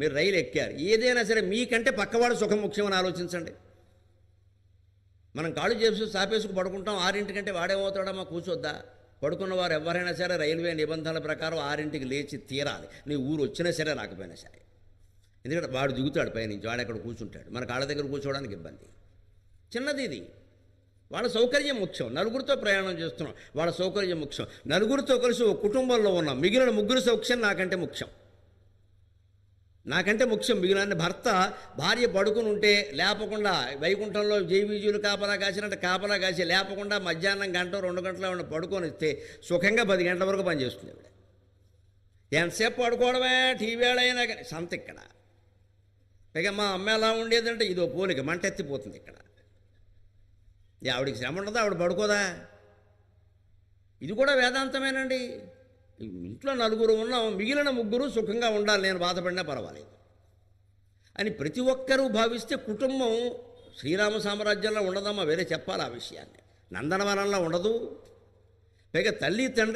మీరు రైలు ఎక్కారు. ఏదైనా సరే మీకంటే పక్కవాడు సుఖం ముఖ్యమని ఆలోచించండి. మనం కాళ్ళు చేసి సాపేసుకు పడుకుంటాం ఆరింటికంటే వాడేమవుతాడమ్మా? కూర్చోద్దా? పడుకున్న వారు ఎవరైనా సరే రైల్వే నిబంధనల ప్రకారం ఆరింటికి లేచి తీరాలి. నీ ఊరు వచ్చినా సరే రాకపోయినా సరే. ఎందుకంటే వాడు దిగుతాడు పైనుంచి వాడు అక్కడ కూర్చుంటాడు. మన కాళ్ళ దగ్గర కూర్చోవడానికి ఇబ్బంది. చిన్నది ఇది. వాళ్ళ సౌకర్యం ముఖ్యం. నలుగురితో ప్రయాణం చేస్తున్నాం. వాళ్ళ సౌకర్యం ముఖ్యం. నలుగురితో కలిసి ఒక కుటుంబంలో ఉన్నాం. మిగిలిన ముగ్గురు సౌఖ్యం నాకంటే ముఖ్యం. నాకంటే ముఖ్యం. మిగిలిన భర్త భార్య పడుకుని ఉంటే లేపకుండా వైకుంఠంలో జైవీజులు కాపలా కాసినట్టు కాపలా కాసి లేపకుండా మధ్యాహ్నం గంట రెండు గంటల ఉన్న పడుకొని ఇస్తే సుఖంగా పది గంటల వరకు పనిచేస్తుంది ఆవిడ ఎంతసేపు పడుకోవడమే టీవీ కానీ సంత ఇక్కడ. పైగా మా అమ్మ ఎలా ఉండేదంటే ఇదో పోలిక మంటెత్తిపోతుంది ఇక్కడ. ఆవిడికి శ్రమ ఉండదా? ఆవిడ పడుకోదా? ఇది కూడా వేదాంతమేనండి. ఇంట్లో నలుగురు ఉన్నాం మిగిలిన ముగ్గురు సుఖంగా ఉండాలి నేను బాధపడినా పర్వాలేదు. అని ప్రతి ఒక్కరూ భావిస్తే కుటుంబం శ్రీరామ సామ్రాజ్యంలో ఉండదమ్మా వేరే చెప్పాలి ఆ విషయాన్ని. నందనవనంలో ఉండదు. పైగా తల్లి తండ్రి